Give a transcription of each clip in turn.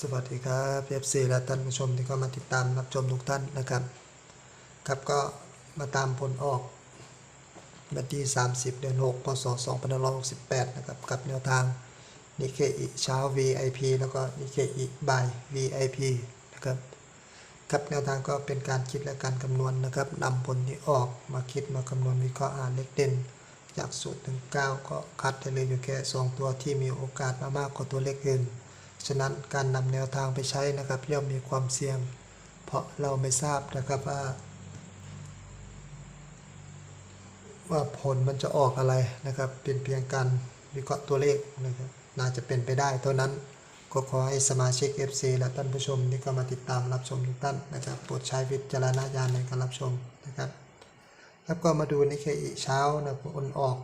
สวัสดีครับเอฟซีและท่านผู้ชมที่เข้ามาติดตามรับชมทุกท่านนะครับ ครับก็มาตามผลออกวันที่ 30 เดือน 6 พศ 2568 นะครับ กับแนวทางนิเคอิเช้า VIP แล้วก็นิเคอิบ่าย VIP นะครับครับแนวทางก็เป็นการคิดและการคำนวณนะครับนำผลที่ออกมาคิดมาคำนวณวิเคราะห์อ่านเลขเด่น จากสูตรถึง9ก็คัดได้เลยอยู่แค่ 2 ตัวที่มีโอกาสมามากกว่าตัวเลขอื่น ฉะนั้นการนำแนวทางไปใช้นะครับ ย่อมมีความเสี่ยง เพราะเราไม่ทราบนะครับว่า ว่าผลมันจะออกอะไรนะครับ เป็นเพียงการวิเคราะห์ตัวเลขนะครับน่าจะเป็นไปได้เท่านั้นก็ขอให้สมาชิก FC และท่านผู้ชมที่เข้ามาติดตามรับชมทุกท่านนะครับโปรดใช้วิจารณญาณในการรับชมนะครับครับก็มาดูนิเคอีเช้านะผลออก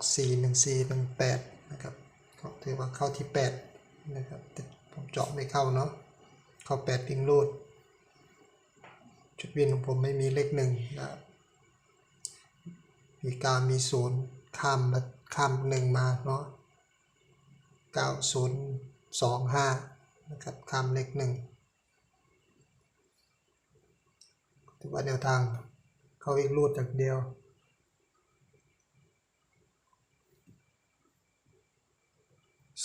41418 นะครับก็ถือว่าเข้าที่ 8 นะครับ ผมเจาะไม่เข้าเนาะ เข้า8พิงรูด จุดวินของผมไม่มีเลขหนึ่งนะมีการมีศูนย์ข้ามมาข้ามหนึ่งมาเนาะ9025นะครับข้ามเลขหนึ่งถือว่าแนวทางเข้าอีกรูดจากเดียว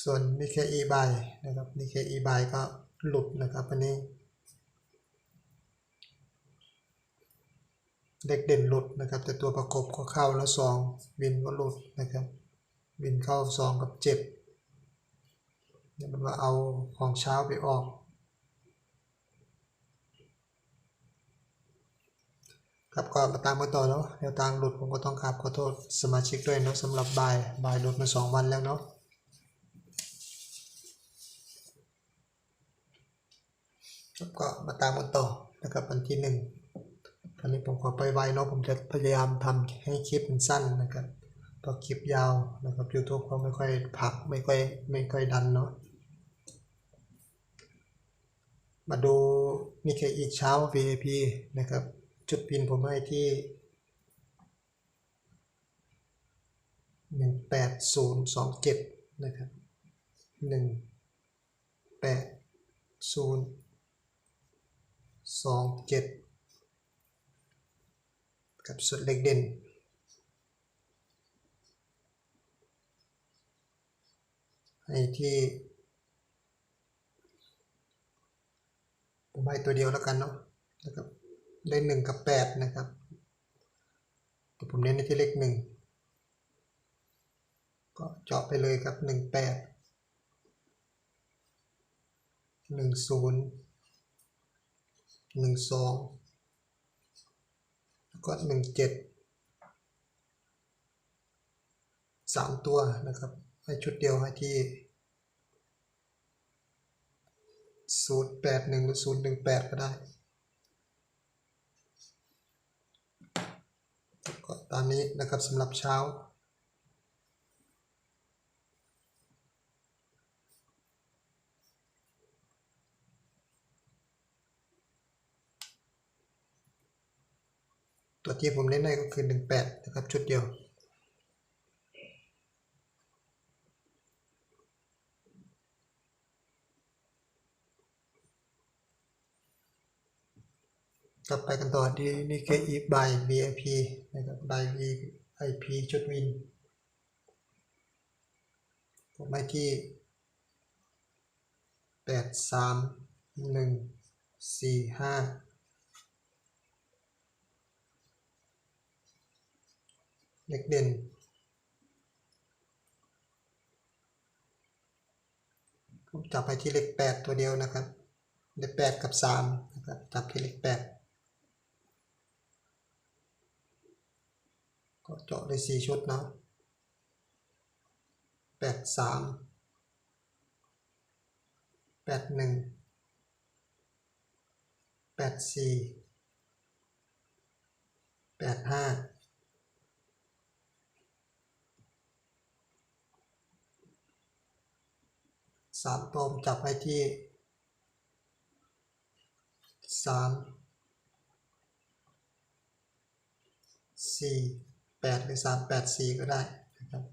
ส่วนนิเคอีบายนะครับนิเคอีบายก็หลุดนะครับอันนี้เด็กเด่นหลุดนะครับ แต่ตัวประกบก็เข้าแล้วสองบินก็หลุดนะครับบินเข้าสองกับเจ็ดเนี่ยมันว่าเอาของเช้าไปออก ครับก็มาตามกันต่อเนาะแนวทางหลุดผมก็ต้องกราบขอโทษสมาชิกด้วยเนาะสำหรับบายบายหลุดมาสองวันแล้วเนาะ ครับก็มาตามกันต่อนะครับวันที่หนึ่งตอนนี้ผมขอไปไวเนาะผมจะพยายามทำให้คลิปมันสั้นนะครับเพราะคลิปยาวนะครับ YouTube เขาไม่ค่อยผลักไม่ค่อยไม่ค่อยดันเนาะมาดูนี่ค่อีกเช้า VIP นะครับ จุดพินผมให้ที่หนึ่งแปดศูนย์สองเจ็ดนะครับหนึ่งแปดศูนย์ สองเจ็ดกับสุดเล็กเด่นให้ที่ผมให้ตัวเดียวแล้วกันเนาะนะครับเลขหนึ่งกับแปดนะครับแต่ผมเน้นในที่เลขหนึ่งก็เจาะไปเลยครับหนึ่งแปดหนึ่งศูนย์ หนึ่งสองแล้วก็หนึ่งเจ็ดสามตัวนะครับ ให้ชุดเดียวให้ที่ศูนย์แปดหนึ่งหรือศูนย์หนึ่งแปดก็ได้ ก็ตามนี้นะครับสำหรับเช้า ตัวที่ผมเน้นให้ก็คือ 18 นะครับ ชุดเดียว กลับไปกันต่อที่นี่คืออีบาย VIP นะครับบาย VIP ชุดวินผมให้ที่ 8 3 1 4 5 เล็กเด่น ผมจับไปที่เลขแปดตัวเดียวนะครับ เลขแปดกับสามนะครับ จับที่เลขแปดก็เจาะได้สี่ชุดเนาะแปดสามแปดหนึ่งแปดสี่แปดห้า สามตัวผมจับไว้ที่สามสี่แปดหรือสามแปดสี่ก็ได้นะครับ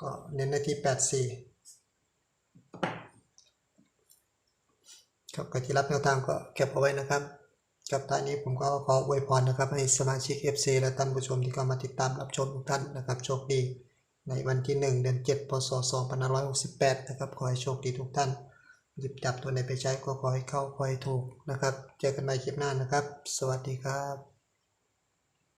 ก็เน้นในที่แปดสี่ครับใครที่รับแนวทางก็เก็บเอาไว้นะครับกับท้ายนี้ผมก็ขออวยพรนะครับ ให้สมาชิก FC และท่านผู้ชมที่เข้ามาติดตามรับชมทุกท่านนะครับโชคดี ในวันที่ 1 เดือน 7 พศ 2568 นะครับ ขอให้โชคดีทุกท่าน หยิบจับตัวไหนไปใช้ก็ขอให้เข้าขอให้ถูกนะครับ เจอกันใหม่คลิปหน้านะครับ สวัสดีครับ